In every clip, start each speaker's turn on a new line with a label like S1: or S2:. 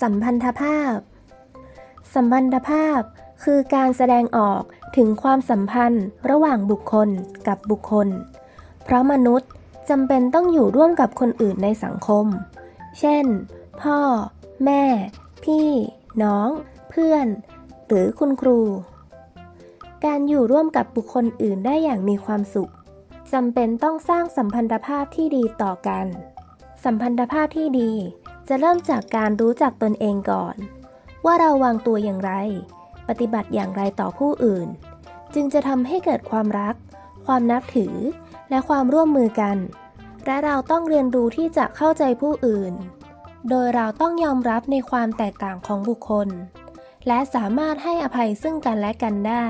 S1: สัมพันธภาพ สัมพันธภาพคือการแสดงออกถึงความสัมพันธ์ระหว่างบุคคลกับบุคคล เพราะมนุษย์จำเป็นต้องอยู่ร่วมกับคนอื่นในสังคม เช่น พ่อ แม่ พี่ น้อง เพื่อน หรือคุณครู การอยู่ร่วมกับบุคคลอื่นได้อย่างมีความสุขจำเป็นต้องสร้างสัมพันธภาพที่ดีต่อกัน สัมพันธภาพที่ดี จะเริ่มจากการรู้จักตนเองก่อน ว่าเราวางตัวอย่างไร ปฏิบัติอย่างไรต่อผู้อื่น จึงจะทำให้เกิดความรัก ความนับถือ และความร่วมมือกัน และเราต้องเรียนรู้ที่จะเข้าใจผู้อื่น โดยเราต้องยอมรับในความแตกต่างของบุคคล และสามารถให้อภัยซึ่งกันและกันได้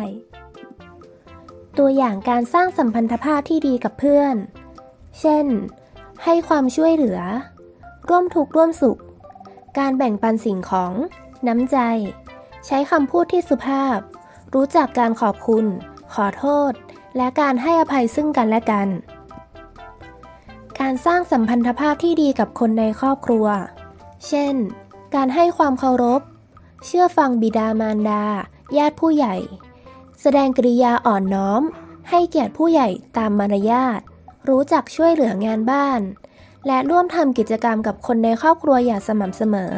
S1: ตัวอย่างการสร้างสัมพันธภาพที่ดีกับเพื่อน เช่น ให้ความช่วยเหลือ ร่วมทุกข์ร่วมสุข การแบ่งปันสิ่งของ น้ำใจ ใช้คำพูดที่สุภาพ รู้จักการขอบคุณ ขอโทษ และการให้อภัยซึ่งกันและกัน การสร้างสัมพันธภาพที่ดีกับคนในครอบครัว เช่น การให้ความเคารพ เชื่อฟังบิดามารดา ญาติผู้ใหญ่ แสดงกริยาอ่อนน้อม ให้เกียรติผู้ใหญ่ตามมารยาทรู้จักช่วยเหลืองานบ้าน และร่วมทำกิจกรรมกับคนในครอบครัวอย่างสม่ำเสมอ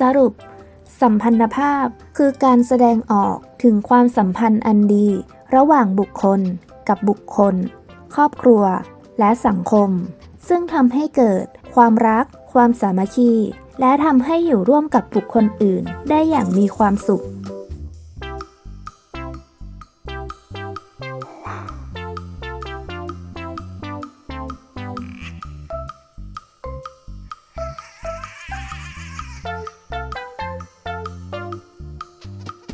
S1: สรุป สัมพันธภาพคือการแสดงออกถึงความสัมพันธ์อันดี ระหว่างบุคคล กับบุคคล ครอบครัว และสังคม ซึ่งทำให้เกิด ความรัก ความสามัคคี และทำให้อยู่ร่วมกับบุคคลอื่น ได้อย่างมีความสุข